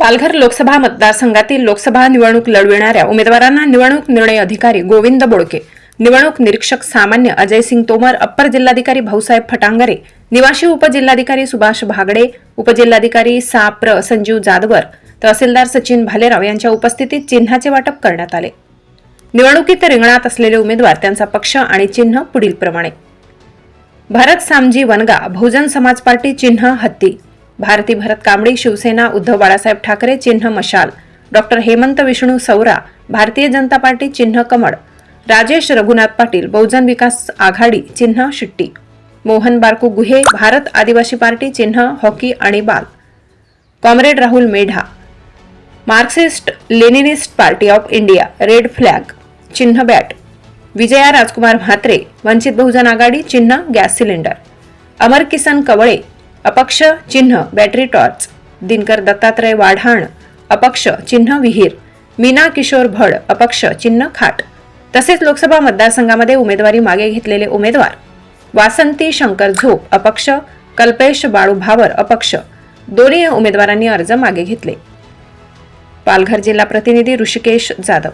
पालघर लोकसभा मतदारसंघातील लोकसभा निवडणूक लढविणाऱ्या उमेदवारांना निवडणूक निर्णय अधिकारी गोविंद बोडके निवडणूक निरीक्षक सामान्य अजय सिंग तोमर अप्पर जिल्हाधिकारी भाऊसाहेब फटांगरे निवासी उपजिल्हाधिकारी सुभाष भागडे उपजिल्हाधिकारी साप्र संजीव जाधवर तहसीलदार सचिन भालेराव यांच्या उपस्थितीत चिन्हाचे वाटप करण्यात आले. निवडणुकीत रिंगणात असलेले उमेदवार त्यांचा पक्ष आणि चिन्ह पुढीलप्रमाणे. भरत सामजी वनगा बहुजन समाज पार्टी चिन्ह हत्ती. भारती भरत कांबळी शिवसेना उद्धव बाळासाहेब ठाकरे चिन्ह मशाल. डॉक्टर हेमंत विष्णू सौरा भारतीय जनता पार्टी चिन्ह कमळ. राजेश रघुनाथ पाटील बहुजन विकास आघाडी चिन्ह शिट्टी. मोहन बारकू गुहे भारत आदिवासी पार्टी चिन्ह हॉकी आणि ball. Comrade Rahul Medha. Marxist Leninist party of India red flag. चिन्ह बॅट. विजया राजकुमार म्हात्रे वंचित बहुजन आघाडी चिन्ह गॅस सिलेंडर. अमर किसन कवळे अपक्ष चिन्ह बॅटरी टॉर्च दिनकर दत्तात्रय वाढाण अपक्ष चिन्ह विहीर मीना किशोर भड अपक्ष चिन्ह खाट. तसेच लोकसभा मतदारसंघामध्ये उमेदवारी मागे घेतलेले उमेदवार वासंती शंकर झोप अपक्ष कल्पेश बाळू भावर अपक्ष. दोन्ही उमेदवारांनी अर्ज मागे घेतले. पालघर जिल्हा प्रतिनिधी ऋषिकेश जाधव.